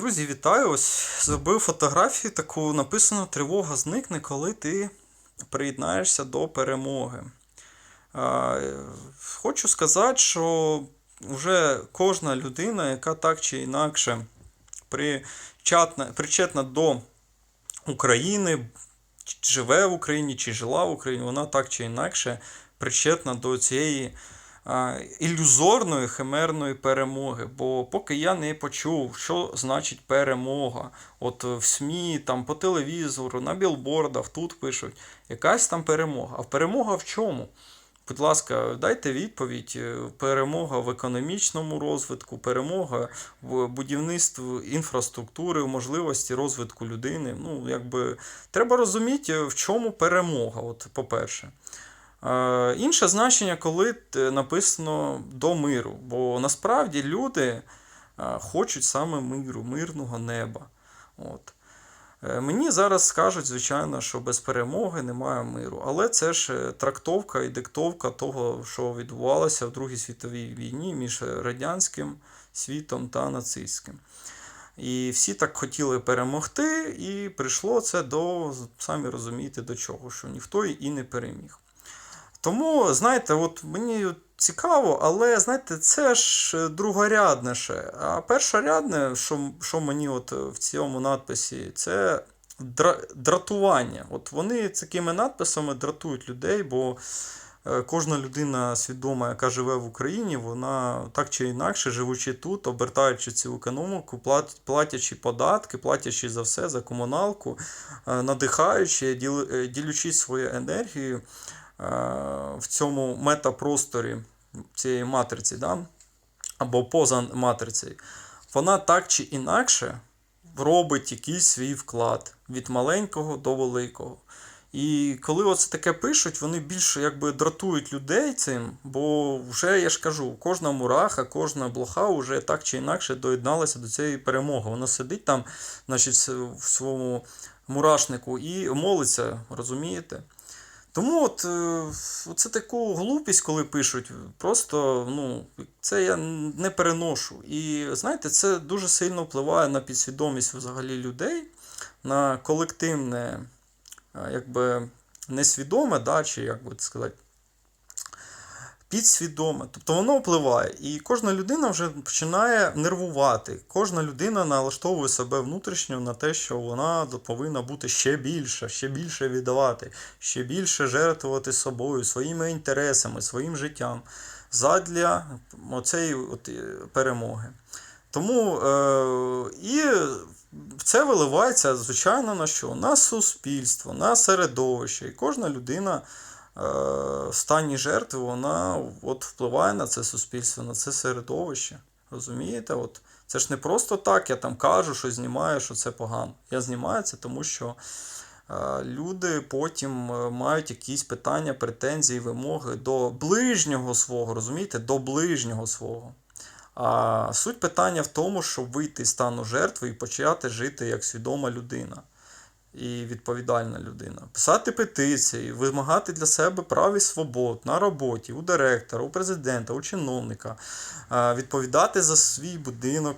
Друзі, вітаю! Ось зробив фотографію таку написано Тривога зникне, коли ти приєднаєшся до перемоги. Хочу сказати, що вже кожна людина, яка так чи інакше причетна, причетна до України, живе в Україні, чи жила в Україні, вона так чи інакше причетна до цієї ілюзорної химерної перемоги. Бо поки я не почув, що значить перемога. От в СМІ, там, по телевізору, на білбордах тут пишуть, якась там перемога. А перемога в чому? Будь ласка, дайте відповідь. Е, Перемога в економічному розвитку, перемога в будівництві інфраструктури, в можливості розвитку людини. Ну, якби треба розуміти, в чому перемога. От, по-перше. Е, Інше значення, коли написано до миру. Бо насправді люди е, хочуть саме миру, мирного неба. От. Е, Мені зараз скажуть, звичайно, що без перемоги немає миру. Але це ж е, трактовка і диктовка того, що відбувалося в Другій світовій війні між радянським світом та нацистським. І всі так хотіли перемогти, і прийшло це до, самі розумієте, до чого, що ніхто і не переміг. Тому, знаєте, от мені цікаво, але знаєте, це ж е, другорядне ще. А першорядне, що, що мені от в цьому надписі, це дратування. От вони такими надписами дратують людей, бо е, кожна людина свідома, яка живе в Україні, вона так чи інакше, живучи тут, обертаючи цю економіку, платячи податки, платячи за все, за комуналку, е, надихаючи, е, ділючись своєю енергією е, в цьому метапросторі цієї матриці, да? або поза матрицею, вона так чи інакше робить якийсь свій вклад від маленького до великого. І коли оце таке пишуть, вони більше якби дратують людей цим, бо вже я ж кажу, кожна мураха, кожна блоха вже так чи інакше доєдналася до цієї перемоги. Вона сидить там, значить, в своєму мурашнику і молиться, розумієте? Тому от е, це таку глупість, коли пишуть, просто ну, це я не переношу. І знаєте, це дуже сильно впливає на підсвідомість взагалі людей, на колективне, якби несвідоме, да, чи як би сказати, підсвідоме. Тобто воно впливає. І кожна людина вже починає нервувати. Кожна людина налаштовує себе внутрішньо на те, що вона повинна бути ще більше, ще більше віддавати, ще більше жертвувати собою, своїми інтересами, своїм життям задля оцеї от е, перемоги. Тому е, і це виливається, звичайно, на що? На суспільство, на середовище. І кожна людина стані жертви, вона от впливає на це суспільство, на це середовище. Розумієте? От, це ж не просто так, я там кажу, що знімаю, що це погано. Я знімаю це, тому що е, люди потім е, мають якісь питання, претензії, вимоги до ближнього свого, розумієте? До ближнього свого. А суть питання в тому, щоб вийти з стану жертви і почати жити як свідома людина і відповідальна людина. Писати петиції, вимагати для себе прав і свобод на роботі, у директора, у президента, у чиновника, відповідати за свій будинок,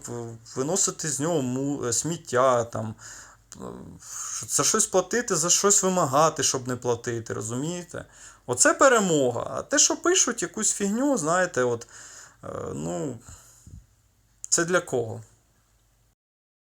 виносити з нього е, сміття, там, е, за щось платити, за щось вимагати, щоб не платити, розумієте? Оце перемога. А те, що пишуть якусь фігню, знаєте, от, е, ну, це для кого?